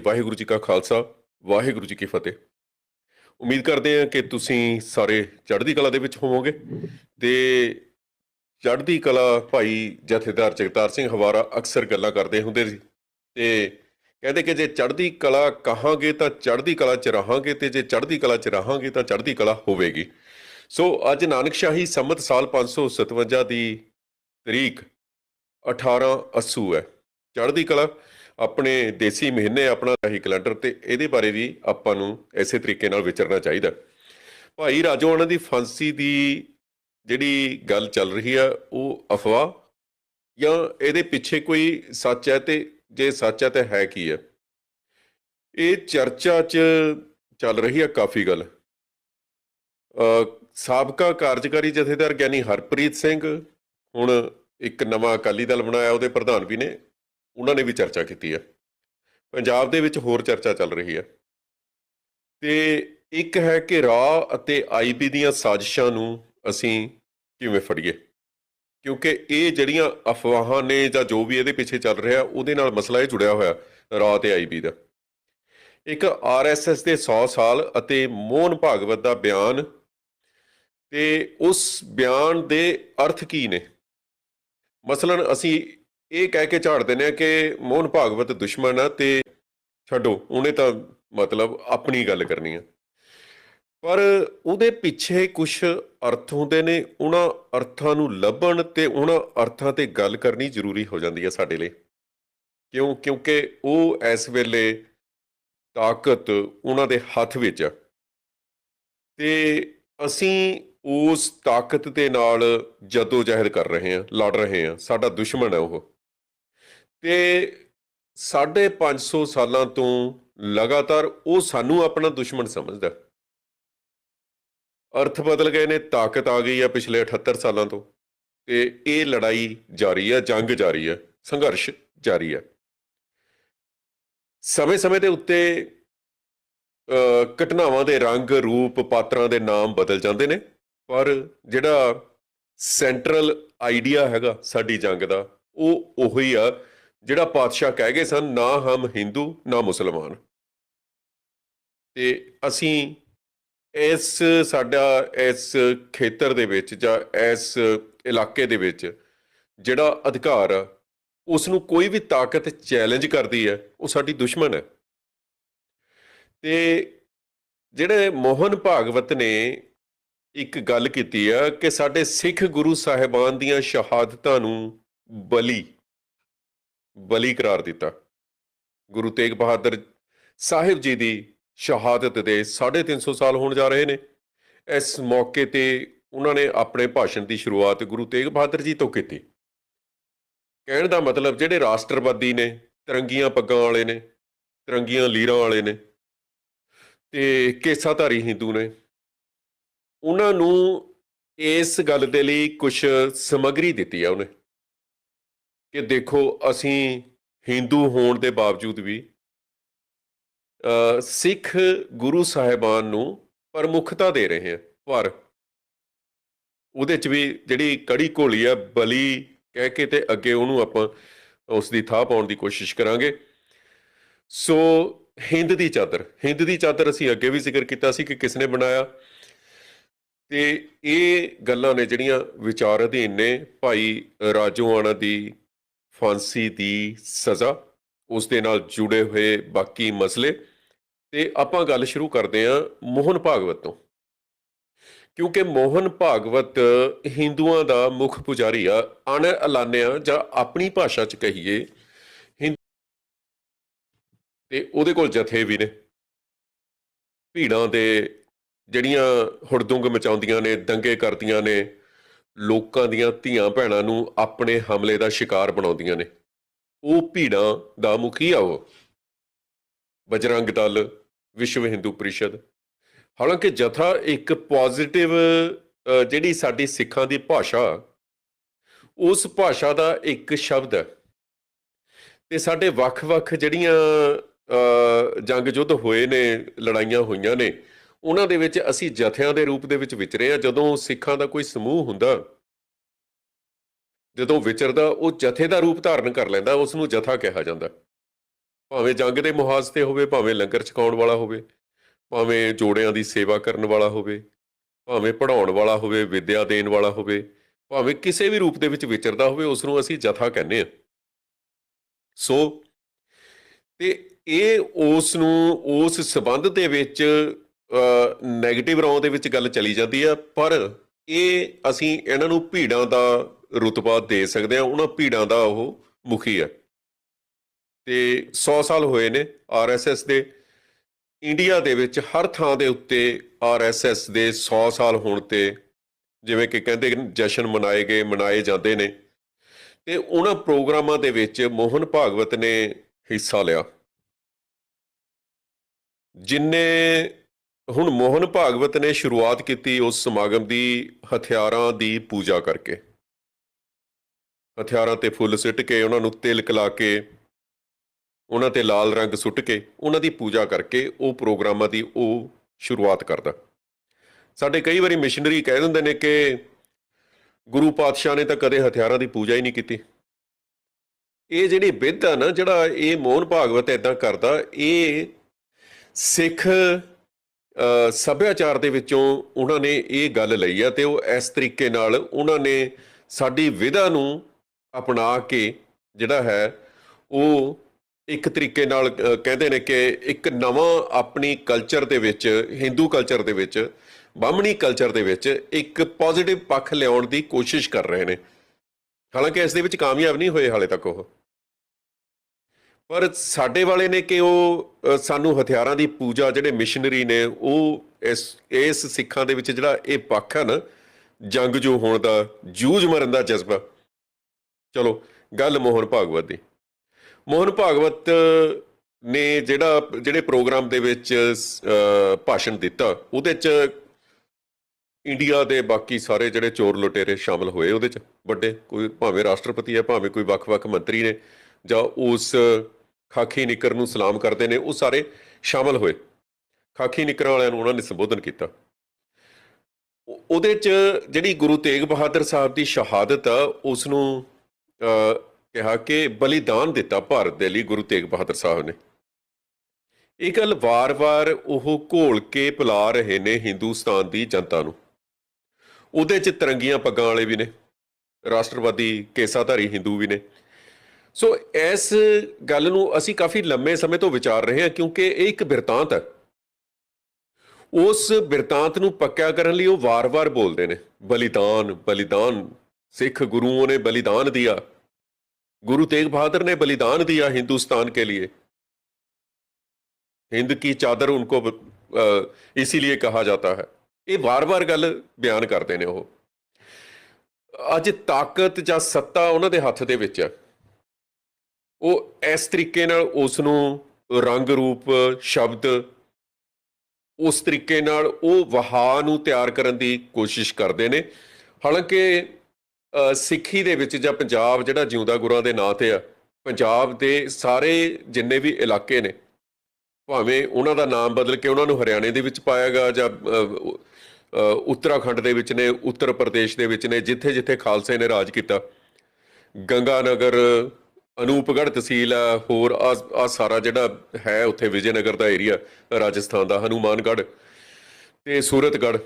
ਵਾਹਿਗੁਰੂ ਜੀ ਕਾ ਖਾਲਸਾ, ਵਾਹਿਗੁਰੂ ਜੀ ਕੀ ਫਤਿਹ। ਉਮੀਦ ਕਰਦੇ ਹਾਂ ਕਿ ਤੁਸੀਂ ਸਾਰੇ ਚੜ੍ਹਦੀ ਕਲਾ ਦੇ ਵਿੱਚ ਹੋਵੋਗੇ ਤੇ ਚੜ੍ਹਦੀ ਕਲਾ ਭਾਈ ਜਥੇਦਾਰ ਜਗਤਾਰ ਸਿੰਘ ਹਵਾਰਾ ਅਕਸਰ ਗੱਲਾਂ ਕਰਦੇ ਹੁੰਦੇ ਸੀ ਤੇ ਕਹਿੰਦੇ ਕਿ ਜੇ ਚੜ੍ਹਦੀ ਕਲਾ ਕਹਾਂਗੇ ਤਾਂ ਚੜ੍ਹਦੀ ਕਲਾ ਚ ਰਹਾਂਗੇ ਤੇ ਜੇ ਚੜ੍ਹਦੀ ਕਲਾ ਚ ਰਹਾਂਗੇ ਤਾਂ ਚੜ੍ਹਦੀ ਕਲਾ ਹੋਵੇਗੀ। ਸੋ ਅੱਜ ਨਾਨਕਸ਼ਾਹੀ ਸੰਮਤ ਸਾਲ 557 ਦੀ ਤਰੀਕ 18 ਅਸੂ ਹੈ। ਚੜ੍ਹਦੀ ਕਲਾ ਆਪਣੇ ਦੇਸੀ ਮਹੀਨੇ ਆਪਣਾ ਰਹੀ ਕੈਲੰਡਰ ਤੇ ਇਹਦੇ ਬਾਰੇ ਵੀ ਆਪਾਂ ਨੂੰ ਐਸੇ ਤਰੀਕੇ ਨਾਲ ਵਿਚਰਨਾ ਚਾਹੀਦਾ। ਭਾਈ ਰਾਜੋਆਣਾ ਦੀ ਫਾਂਸੀ ਦੀ ਜਿਹੜੀ ਗੱਲ ਚੱਲ ਰਹੀ ਆ, ਉਹ ਅਫਵਾਹ ਜਾਂ ਇਹਦੇ ਪਿੱਛੇ ਕੋਈ ਸੱਚ ਹੈ ਤੇ ਜੇ ਸੱਚ ਹੈ ਤਾਂ ਹੈ ਕੀ ਹੈ? ਇਹ ਚਰਚਾ 'ਚ ਚੱਲ ਰਹੀ ਆ ਕਾਫੀ ਗੱਲ। ਸਾਬਕਾ ਕਾਰਜਕਾਰੀ ਜਥੇਦਾਰ ਗਿਆਨੀ ਹਰਪ੍ਰੀਤ ਸਿੰਘ ਹੁਣ ਇੱਕ ਨਵਾਂ ਅਕਾਲੀ ਦਲ ਬਣਾਇਆ, ਉਹਦੇ ਪ੍ਰਧਾਨ ਵੀ ਨੇ। ਉਹਨਾਂ ਨੇ ਵੀ ਚਰਚਾ ਕੀਤੀ ਹੈ। ਪੰਜਾਬ ਦੇ ਵਿੱਚ ਹੋਰ ਚਰਚਾ ਚੱਲ ਰਹੀ ਹੈ। ਤੇ ਇੱਕ ਹੈ ਕਿ ਰਾਹ ਅਤੇ ਆਈਬੀ ਦੀਆਂ ਸਾਜ਼ਿਸ਼ਾਂ ਨੂੰ ਅਸੀਂ ਕਿਵੇਂ ਫੜੀਏ? ਕਿਉਂਕਿ ਇਹ ਜਿਹੜੀਆਂ ਅਫਵਾਹਾਂ ਨੇ ਜਾਂ ਜੋ ਵੀ ਇਹਦੇ ਪਿੱਛੇ ਚੱਲ ਰਿਹਾ, ਉਹਦੇ ਨਾਲ ਮਸਲਾ ਇਹ ਜੁੜਿਆ ਹੋਇਆ, ਰਾਹ ਤੇ ਆਈਬੀ ਦਾ। ਇੱਕ ਆਰਐਸਐਸ ਦੇ 100 ਸਾਲ ਅਤੇ ਮੋਹਨ ਭਾਗਵਤ ਦਾ ਬਿਆਨ ਤੇ ਉਸ ਬਿਆਨ ਦੇ ਅਰਥ ਕੀ ਨੇ? ਮਸਲਨ ਅਸੀਂ ਇਹ ਕਹਿ ਕੇ ਝਾੜ ਦਿੰਦੇ ਆ ਕਿ ਮੋਹਨ ਭਾਗਵਤ ਦੁਸ਼ਮਣ ਆ ਤੇ ਛੱਡੋ, ਉਹਨੇ ਤਾਂ ਮਤਲਬ ਆਪਣੀ ਗੱਲ ਕਰਨੀ ਆ। ਪਰ ਉਹਦੇ ਪਿੱਛੇ ਕੁਝ ਅਰਥ ਹੁੰਦੇ ਨੇ, ਉਹਨਾਂ ਅਰਥਾਂ ਨੂੰ ਲੱਭਣ ਤੇ ਉਹਨਾਂ ਅਰਥਾਂ ਤੇ ਗੱਲ ਕਰਨੀ ਜ਼ਰੂਰੀ ਹੋ ਜਾਂਦੀ ਹੈ ਸਾਡੇ ਲਈ। ਕਿਉਂ? ਕਿਉਂਕਿ ਉਹ ਇਸ ਵੇਲੇ ਤਾਕਤ ਉਹਨਾਂ ਦੇ ਹੱਥ ਵਿੱਚ ਆ। ਤੇ ਅਸੀਂ ਉਸ ਤਾਕਤ ਦੇ ਨਾਲ ਜਦੋ ਜਹਿਦ ਕਰ ਰਹੇ ਹਾਂ ਲੜ ਰਹੇ ਹਾਂ ਸਾਡਾ ਦੁਸ਼ਮਣ ਹੈ ਉਹ। ਤੇ ਸਾਢੇ 500 ਸਾਲਾਂ ਤੋਂ ਲਗਾਤਾਰ ਉਹ ਸਾਨੂੰ ਆਪਣਾ ਦੁਸ਼ਮਣ ਸਮਝਦਾ। ਅਰਥ ਬਦਲ ਗਏ ਨੇ, ਤਾਕਤ ਆ ਗਈ ਆ ਪਿਛਲੇ 78 ਸਾਲਾਂ ਤੋਂ। ਤੇ ਇਹ ਲੜਾਈ ਜਾਰੀ ਹੈ ਜੰਗ ਜਾਰੀ ਹੈ ਸੰਘਰਸ਼ ਜਾਰੀ ਹੈ ਸਮੇਂ-ਸਮੇਂ ਦੇ ਉੱਤੇ ਘਟਨਾਵਾਂ ਦੇ ਰੰਗ, ਰੂਪ, ਪਾਤਰਾਂ ਦੇ ਨਾਮ ਬਦਲ ਜਾਂਦੇ ਨੇ। ਪਰ ਜਿਹੜਾ ਸੈਂਟਰਲ ਆਈਡੀਆ ਹੈਗਾ ਸਾਡੀ ਜੰਗ ਦਾ, ਉਹ ਉਹੀ ਆ ਜਿਹੜਾ ਪਾਤਸ਼ਾਹ ਕਹਿ ਗਏ ਸਨ, ਨਾ ਹਮ ਹਿੰਦੂ, ਨਾ ਮੁਸਲਮਾਨ। ਤੇ ਅਸੀਂ ਇਸ ਸਾਡਾ, ਇਸ ਖੇਤਰ ਦੇ ਵਿੱਚ ਜਾਂ ਇਸ ਇਲਾਕੇ ਦੇ ਵਿੱਚ ਜਿਹੜਾ ਅਧਿਕਾਰ ਆ ਉਸ ਨੂੰ ਕੋਈ ਵੀ ਤਾਕਤ ਚੈਲੰਜ ਕਰਦੀ ਹੈ, ਉਹ ਸਾਡੀ ਦੁਸ਼ਮਣ ਹੈ। ਤੇ ਜਿਹੜੇ ਮੋਹਨ ਭਾਗਵਤ ਨੇ ਇੱਕ ਗੱਲ ਕੀਤੀ ਆ ਕਿ ਸਾਡੇ ਸਿੱਖ ਗੁਰੂ ਸਾਹਿਬਾਨ ਦੀਆਂ ਸ਼ਹਾਦਤਾਂ ਨੂੰ ਬਲੀ ਬਲੀ ਕਰਾਰ ਦਿੱਤਾ। ਗੁਰੂ ਤੇਗ ਬਹਾਦਰ ਸਾਹਿਬ ਜੀ ਦੀ ਸ਼ਹਾਦਤ ਦੇ 350 ਸਾਲ ਹੋਣ ਜਾ ਰਹੇ ਨੇ। ਇਸ ਮੌਕੇ ਤੇ ਉਹਨਾਂ ਨੇ ਆਪਣੇ ਭਾਸ਼ਣ ਦੀ ਸ਼ੁਰੂਆਤ ਗੁਰੂ ਤੇਗ ਬਹਾਦਰ ਜੀ ਤੋਂ ਕੀਤੀ। ਕਹਿਣ ਦਾ ਮਤਲਬ ਜਿਹੜੇ ਰਾਸ਼ਟਰਵਾਦੀ ਨੇ, ਤਿਰੰਗੀਆਂ ਪੱਗਾਂ ਵਾਲੇ ਨੇ, ਤਿਰੰਗੀਆਂ ਲੀਰਾਂ ਵਾਲੇ ਨੇ ਤੇ ਕੇਸਾਧਾਰੀ ਹਿੰਦੂ ਨੇ, ਉਹਨਾਂ ਨੂੰ ਇਸ ਗੱਲ ਦੇ ਲਈ ਕੁਝ ਸਮੱਗਰੀ ਦਿੱਤੀ ਆ ਉਹਨੇ। ਕਿ ਦੇਖੋ, ਅਸੀਂ ਹਿੰਦੂ ਹੋਣ ਦੇ ਬਾਵਜੂਦ ਵੀ ਸਿੱਖ ਗੁਰੂ ਸਾਹਿਬਾਨ ਨੂੰ ਪ੍ਰਮੁੱਖਤਾ ਦੇ ਰਹੇ ਹਾਂ, ਪਰ ਉਹਦੇ ਚ ਵੀ ਜਿਹੜੀ ਕੜੀ ਘੋਲੀ ਆ, ਬਲੀ ਕਹਿ ਕੇ ਤੇ ਅੱਗੇ ਉਹਨੂੰ ਆਪਾਂ ਉਸ ਦੀ ਥਾਹ ਪਾਉਣ ਦੀ ਕੋਸ਼ਿਸ਼ ਕਰਾਂਗੇ। ਸੋ ਹਿੰਦ ਦੀ ਚਾਦਰ ਹਿੰਦ ਦੀ ਚਾਦਰ ਅਸੀਂ ਅੱਗੇ ਵੀ ਜ਼ਿਕਰ ਕੀਤਾ ਸੀ ਕਿ ਕਿਸ ਨੇ ਬਣਾਇਆ? ਤੇ ਇਹ ਗੱਲਾਂ ਨੇ ਜਿਹੜੀਆਂ ਵਿਚਾਰ ਅਧੀਨ ਨੇ ਭਾਈ ਰਾਜੋਆਣਾ ਦੀ ਫਾਂਸੀ ਦੀ ਸਜ਼ਾ ਉਸ ਦੇ ਨਾਲ ਜੁੜੇ ਹੋਏ ਬਾਕੀ ਮਸਲੇ। ਤੇ ਆਪਾਂ ਗੱਲ ਸ਼ੁਰੂ ਕਰਦੇ ਹਾਂ ਮੋਹਨ ਭਾਗਵਤ ਤੋਂ। ਕਿਉਂਕਿ ਮੋਹਨ ਭਾਗਵਤ ਹਿੰਦੂਆਂ ਦਾ ਮੁੱਖ ਪੁਜਾਰੀ ਆ ਅਣ ਐਲਾਨਿਆ ਜਾਂ ਆਪਣੀ ਭਾਸ਼ਾ ਚ ਕਹੀਏ ਹਿੰਦ ਤੇ ਉਹਦੇ ਕੋਲ ਜਥੇ ਵੀ ਨੇ। ਭੀੜਾਂ ਦੇ ਜਿਹੜੀਆਂ ਹੁੜਦੁੰਗ ਮਚਾਉਂਦੀਆਂ ਨੇ, ਦੰਗੇ ਕਰਦੀਆਂ ਨੇ ਲੋਕਾਂ ਦੀਆਂ ਧੀਆਂ ਭੈਣਾਂ ਨੂੰ ਆਪਣੇ ਹਮਲੇ ਦਾ ਸ਼ਿਕਾਰ ਬਣਾਉਂਦੀਆਂ ਨੇ। ਉਹ ਭੀੜਾਂ ਦਾ ਮੁਖੀ ਆ ਉਹ। ਬਜਰੰਗ ਦਲ, ਵਿਸ਼ਵ ਹਿੰਦੂ ਪਰਿਸ਼ਦ। ਹਾਲਾਂਕਿ ਜਥਾ ਇੱਕ ਪੋਜ਼ਿਟਿਵ ਜਿਹੜੀ ਸਾਡੀ ਸਿੱਖਾਂ ਦੀ ਭਾਸ਼ਾ, ਉਸ ਭਾਸ਼ਾ ਦਾ ਇੱਕ ਸ਼ਬਦ ਹੈ। ਤੇ ਸਾਡੇ ਵੱਖ-ਵੱਖ ਜਿਹੜੀਆਂ ਜੰਗ ਯੁੱਧ ਹੋਏ ਨੇ, ਲੜਾਈਆਂ ਹੋਈਆਂ ਨੇ ਉਹਨਾਂ ਦੇ ਵਿੱਚ ਅਸੀਂ ਜਥਿਆਂ ਦੇ ਰੂਪ ਦੇ ਵਿੱਚ ਵਿਚਰੇ ਆ ਜਦੋਂ ਸਿੱਖਾਂ ਦਾ ਕੋਈ ਸਮੂਹ ਹੁੰਦਾ, ਜਦੋਂ ਵਿਚਰਦਾ, ਉਹ ਜਥੇ ਦਾ ਰੂਪ ਧਾਰਨ ਕਰ ਲੈਂਦਾ ਉਸ ਨੂੰ ਜਥਾ ਕਿਹਾ ਜਾਂਦਾ। ਭਾਵੇਂ ਜੰਗ ਦੇ ਮੁਹਾਜ਼ ਤੇ ਹੋਵੇ, ਭਾਵੇਂ ਲੰਗਰ ਛਕਾਉਣ ਵਾਲਾ ਹੋਵੇ, ਭਾਵੇਂ ਜੋੜਿਆਂ ਦੀ ਸੇਵਾ ਕਰਨ ਵਾਲਾ ਹੋਵੇ, ਭਾਵੇਂ ਪੜਾਉਣ ਵਾਲਾ ਹੋਵੇ, ਵਿੱਦਿਆ ਦੇਣ ਵਾਲਾ ਹੋਵੇ, ਭਾਵੇਂ ਕਿਸੇ ਵੀ ਰੂਪ ਦੇ ਵਿੱਚ ਵਿਚਰਦਾ ਹੋਵੇ ਉਸ ਨੂੰ ਅਸੀਂ ਜਥਾ ਕਹਿੰਦੇ ਹਾਂ। ਸੋ, ਤੇ ਇਹ ਉਸ ਨੂੰ, ਉਸ ਸਬੰਧ ਦੇ ਵਿੱਚ 네ਗੇਟਿਵ ਰੌਂ ਦੇ ਵਿੱਚ ਗੱਲ ਚਲੀ ਜਾਂਦੀ ਆ, ਪਰ ਇਹ ਅਸੀਂ ਇਹਨਾਂ ਨੂੰ ਭੀੜਾਂ ਦਾ ਰੁਤਬਾ ਦੇ ਸਕਦੇ ਆ, ਉਹਨਾਂ ਭੀੜਾਂ ਦਾ ਉਹ ਮੁਖੀ ਹੈ ਤੇ 100 ਸਾਲ ਹੋਏ ਨੇ ਆਰਐਸਐਸ ਦੇ। ਇੰਡੀਆ ਦੇ ਵਿੱਚ ਹਰ ਥਾਂ ਦੇ ਉੱਤੇ ਆਰਐਸਐਸ ਦੇ 100 ਸਾਲ ਹੋਣ ਤੇ ਜਿਵੇਂ ਕਿ ਕਹਿੰਦੇ ਜਸ਼ਨ ਮਨਾਏ ਗਏ, ਮਨਾਏ ਜਾਂਦੇ ਨੇ। ਤੇ ਉਹਨਾਂ ਪ੍ਰੋਗਰਾਮਾਂ ਦੇ ਵਿੱਚ ਮੋਹਨ ਭਾਗਵਤ ਨੇ ਹਿੱਸਾ ਲਿਆ। ਜਿਨੇ ਹੁਣ ਮੋਹਨ ਭਾਗਵਤ ਨੇ ਸ਼ੁਰੂਆਤ ਕੀਤੀ ਉਸ ਸਮਾਗਮ ਦੀ ਹਥਿਆਰਾਂ ਦੀ ਪੂਜਾ ਕਰਕੇ। ਹਥਿਆਰਾਂ ਤੇ ਫੁੱਲ ਸਿੱਟ ਕੇ, ਉਹਨਾਂ ਨੂੰ ਤਿਲਕ ਲਾ ਕੇ, ਉਹਨਾਂ ਤੇ ਲਾਲ ਰੰਗ ਸੁੱਟ ਕੇ, ਉਹਨਾਂ ਦੀ ਪੂਜਾ ਕਰਕੇ ਉਹ ਪ੍ਰੋਗਰਾਮਾਂ ਦੀ ਉਹ ਸ਼ੁਰੂਆਤ ਕਰਦਾ। ਸਾਡੇ ਕਈ ਵਾਰੀ ਮਿਸ਼ਨਰੀ ਕਹਿ ਦਿੰਦੇ ਨੇ ਕਿ ਗੁਰੂ ਪਾਤਸ਼ਾਹ ਨੇ ਤਾਂ ਕਦੇ ਹਥਿਆਰਾਂ ਦੀ ਪੂਜਾ ਹੀ ਨਹੀਂ ਕੀਤੀ। ਇਹ ਜਿਹੜੀ ਵਿਧ ਆ ਨਾ, ਜਿਹੜਾ ਇਹ ਮੋਹਨ ਭਾਗਵਤ ਇਦਾਂ ਕਰਦਾ, ਇਹ ਸਿੱਖ ਸੱਭਿਆਚਾਰ ਦੇ ਵਿੱਚੋਂ ਉਹਨਾਂ ਨੇ ਇਹ ਗੱਲ ਲਈ ਆ ਤੇ ਉਹ ਇਸ ਤਰੀਕੇ ਨਾਲ ਉਹਨਾਂ ਨੇ ਸਾਡੀ ਵਿਧਾ ਨੂੰ ਅਪਣਾ ਕੇ ਜਿਹੜਾ ਹੈ, ਉਹ ਇੱਕ ਤਰੀਕੇ ਨਾਲ ਕਹਿੰਦੇ ਨੇ ਕਿ ਇੱਕ ਨਵਾਂ ਆਪਣੀ ਕਲਚਰ ਦੇ ਵਿੱਚ ਹਿੰਦੂ ਕਲਚਰ ਦੇ ਵਿੱਚ ਬਾਹਮਣੀ ਕਲਚਰ ਦੇ ਵਿੱਚ ਇੱਕ ਪੋਜ਼ਿਟਿਵ ਪੱਖ ਲਿਆਉਣ ਦੀ ਕੋਸ਼ਿਸ਼ ਕਰ ਰਹੇ ਨੇ। ਹਾਲਾਂਕਿ ਇਸ ਦੇ ਵਿੱਚ ਕਾਮਯਾਬ ਨਹੀਂ ਹੋਏ ਹਾਲੇ ਤੱਕ ਉਹ। ਪਰ ਸਾਡੇ ਵਾਲੇ ਨੇ ਕਿ ਉਹ ਸਾਨੂੰ ਹਥਿਆਰਾਂ ਦੀ ਪੂਜਾ, ਜਿਹੜੇ ਮਿਸ਼ਨਰੀ ਨੇ, ਉਹ ਇਸ ਇਸ ਸਿੱਖਾਂ ਦੇ ਵਿੱਚ ਜਿਹੜਾ ਇਹ ਪੱਖ ਹੈ ਨਾ, ਜੰਗ ਜੋ ਹੋਣ ਦਾ, ਜੂਝ ਮਰਨ ਦਾ ਜਜ਼ਬਾ। ਚਲੋ, ਗੱਲ ਮੋਹਨ ਭਾਗਵਤ ਦੀ। ਮੋਹਨ ਭਾਗਵਤ ਨੇ ਜਿਹੜਾ, ਜਿਹੜੇ ਪ੍ਰੋਗਰਾਮ ਦੇ ਵਿੱਚ ਭਾਸ਼ਣ ਦਿੱਤਾ, ਉਹਦੇ ਚ ਇੰਡੀਆ ਦੇ ਬਾਕੀ ਸਾਰੇ ਜਿਹੜੇ ਚੋਰ ਲੁਟੇਰੇ ਸ਼ਾਮਲ ਹੋਏ ਉਹਦੇ ਚ। ਵੱਡੇ, ਕੋਈ ਭਾਵੇਂ ਰਾਸ਼ਟਰਪਤੀ ਹੈ ਭਾਵੇਂ ਕੋਈ ਵੱਖ-ਵੱਖ ਮੰਤਰੀ ਨੇ, ਜਾਂ ਉਸ ਖਾਕੀ ਨਿੱਕਰ ਨੂੰ ਸਲਾਮ ਕਰਦੇ ਨੇ, ਉਹ ਸਾਰੇ ਸ਼ਾਮਲ ਹੋਏ। ਖਾਕੀ ਨਿੱਕਰਾਂ ਵਾਲਿਆਂ ਨੂੰ ਉਹਨਾਂ ਨੇ ਸੰਬੋਧਨ ਕੀਤਾ। ਉਹਦੇ ਚ ਜਿਹੜੀ ਗੁਰੂ ਤੇਗ ਬਹਾਦਰ ਸਾਹਿਬ ਦੀ ਸ਼ਹਾਦਤ ਆ ਉਸ ਨੂੰ ਕਿਹਾ ਕਿ ਬਲੀਦਾਨ ਦਿੱਤਾ ਭਾਰਤ ਦੇ ਲਈ ਗੁਰੂ ਤੇਗ ਬਹਾਦਰ ਸਾਹਿਬ ਨੇ। ਇਹ ਗੱਲ ਵਾਰ-ਵਾਰ ਉਹ ਘੋਲ ਕੇ ਪਿਲਾ ਰਹੇ ਨੇ ਹਿੰਦੁਸਤਾਨ ਦੀ ਜਨਤਾ ਨੂੰ। ਉਹਦੇ ਚ ਤਰੰਗੀਆਂ ਪੱਗਾਂ ਵਾਲੇ ਵੀ ਨੇ, ਰਾਸ਼ਟਰਵਾਦੀ ਕੇਸਾਧਾਰੀ ਹਿੰਦੂ ਵੀ ਨੇ। ਸੋ ਇਸ ਗੱਲ ਨੂੰ ਅਸੀਂ ਕਾਫੀ ਲੰਮੇ ਸਮੇਂ ਤੋਂ ਵਿਚਾਰ ਰਹੇ ਹਾਂ ਕਿਉਂਕਿ ਇਹ ਇੱਕ ਬਿਰਤਾਂਤ ਹੈ। ਉਸ ਬਿਰਤਾਂਤ ਨੂੰ ਪੱਕਿਆ ਕਰਨ ਲਈ ਉਹ ਵਾਰ-ਵਾਰ ਬੋਲਦੇ ਨੇ। ਬਲੀਦਾਨ ਬਲੀਦਾਨ, ਸਿੱਖ ਗੁਰੂਆਂ ਨੇ ਬਲੀਦਾਨ ਦਿਆ। ਗੁਰੂ ਤੇਗ ਬਹਾਦਰ ਨੇ ਬਲੀਦਾਨ ਦਿਆ ਹਿੰਦੁਸਤਾਨ ਕੇ ਲਈ ਹਿੰਦ ਕੀ ਚਾਦਰ ਉਨਕੋ ਲਈ ਕਿਹਾ ਜਾਤਾ ਹੈ। ਇਹ ਵਾਰ-ਵਾਰ ਗੱਲ ਬਿਆਨ ਕਰਦੇ ਨੇ ਉਹ। ਅੱਜ ਤਾਕਤ ਜਾਂ ਸੱਤਾ ਉਹਨਾਂ ਦੇ ਹੱਥ ਦੇ ਵਿੱਚ ਹੈ। ਉਹ ਇਸ ਤਰੀਕੇ ਨਾਲ ਉਸ ਨੂੰ ਰੰਗ ਰੂਪ, ਸ਼ਬਦ ਉਸ ਤਰੀਕੇ ਨਾਲ ਉਹ ਵਹਾ ਨੂੰ ਤਿਆਰ ਕਰਨ ਦੀ ਕੋਸ਼ਿਸ਼ ਕਰਦੇ ਨੇ। ਹਾਲਾਂਕਿ ਸਿੱਖੀ ਦੇ ਵਿੱਚ ਜਾਂ ਪੰਜਾਬ ਜਿਹੜਾ ਜਿਉਂਦਾ ਗੁਰਾਂ ਦੇ ਨਾਂ ਤੇ ਆ, ਪੰਜਾਬ ਦੇ ਸਾਰੇ ਜਿੰਨੇ ਵੀ ਇਲਾਕੇ ਨੇ, ਭਾਵੇਂ ਉਹਨਾਂ ਦਾ ਨਾਮ ਬਦਲ ਕੇ ਉਹਨਾਂ ਨੂੰ ਹਰਿਆਣੇ ਦੇ ਵਿੱਚ ਪਾਇਆਗਾ ਜਾਂ ਉੱਤਰਾਖੰਡ ਦੇ ਵਿੱਚ ਨੇ, ਉੱਤਰ ਪ੍ਰਦੇਸ਼ ਦੇ ਵਿੱਚ ਨੇ ਜਿੱਥੇ ਜਿੱਥੇ ਖਾਲਸੇ ਨੇ ਰਾਜ ਕੀਤਾ। ਗੰਗਾ ਨਗਰ ਅਨੂਪਗੜ੍ਹ ਤਹਿਸੀਲ ਆ, ਹੋਰ ਆ ਸਾਰਾ ਜਿਹੜਾ ਹੈ ਉੱਥੇ ਵਿਜੇਨਗਰ ਦਾ ਏਰੀਆ, ਰਾਜਸਥਾਨ ਦਾ, ਹਨੂਮਾਨਗੜ੍ਹ ਤੇ ਸੂਰਤਗੜ੍ਹ।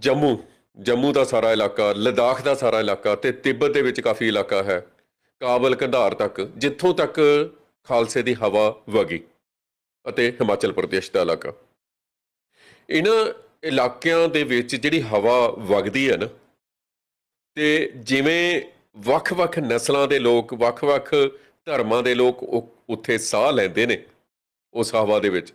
ਜੰਮੂ ਜੰਮੂ ਦਾ ਸਾਰਾ ਇਲਾਕਾ, ਲਦਾਖ ਦਾ ਸਾਰਾ ਇਲਾਕਾ ਤੇ ਤਿੱਬਤ ਦੇ ਵਿੱਚ ਕਾਫੀ ਇਲਾਕਾ ਹੈ, ਕਾਬਲ ਕੰਧਾਰ ਤੱਕ, ਜਿੱਥੋਂ ਤੱਕ ਖਾਲਸੇ ਦੀ ਹਵਾ ਵਗੀ ਅਤੇ ਹਿਮਾਚਲ ਪ੍ਰਦੇਸ਼ ਦਾ ਇਲਾਕਾ। ਇਹਨਾਂ ਇਲਾਕਿਆਂ ਦੇ ਵਿੱਚ ਜਿਹੜੀ ਹਵਾ ਵਗਦੀ ਹੈ ਨਾ, ਤੇ ਜਿਵੇਂ ਵੱਖ-ਵੱਖ ਨਸਲਾਂ ਦੇ ਲੋਕ, ਵੱਖ-ਵੱਖ ਧਰਮਾਂ ਦੇ ਲੋਕ ਉੱਥੇ ਸਾਹ ਲੈਂਦੇ ਨੇ ਉਸ ਹਵਾ ਦੇ ਵਿੱਚ।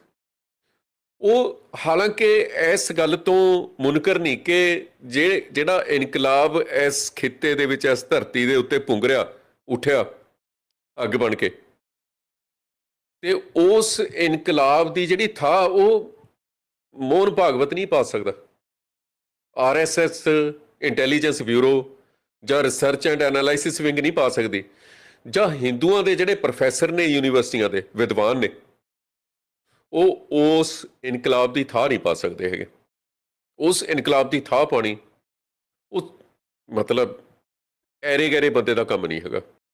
ਉਹ ਹਾਲਾਂਕਿ ਇਸ ਗੱਲ ਤੋਂ ਮੁਨਕਰ ਨਹੀਂ ਕਿ ਜੇ, ਜਿਹੜਾ ਇਨਕਲਾਬ ਇਸ ਖਿੱਤੇ ਦੇ ਵਿੱਚ, ਇਸ ਧਰਤੀ ਦੇ ਉੱਤੇ ਪੁੰਗਰਿਆ, ਉੱਠਿਆ, ਅੱਗ ਬਣ ਕੇ। ਤੇ ਉਸ ਇਨਕਲਾਬ ਦੀ ਜਿਹੜੀ ਥਾ, ਉਹ ਮੋਹਨ ਭਾਗਵਤ ਨਹੀਂ ਪਾ ਸਕਦਾ। ਆਰਐਸਐਸ ਇੰਟੈਲੀਜੈਂਸ ਬਿਊਰੋ ਜਾਂ ਰਿਸਰਚ ਐਂਡ ਐਨਾਲਾਈਸਿਸ ਵਿੰਗ ਨਹੀਂ ਪਾ ਸਕਦੀ, ਜਾਂ ਹਿੰਦੂਆਂ ਦੇ ਜਿਹੜੇ ਪ੍ਰੋਫੈਸਰ ਨੇ ਯੂਨੀਵਰਸਿਟੀਆਂ ਦੇ, ਵਿਦਵਾਨ ਨੇ, ਉਹ ਉਸ ਇਨਕਲਾਬ ਦੀ ਥਾਂ ਨਹੀਂ ਪਾ ਸਕਦੇ ਹੈਗੇ। ਉਸ ਇਨਕਲਾਬ ਦੀ ਥਾਂ ਪਾਣੀ, ਉਹ ਮਤਲਬ ਐਰੇ ਗੈਰੇ ਬੰਦੇ ਦਾ ਕੰਮ ਨਹੀਂ ਹੈਗਾ।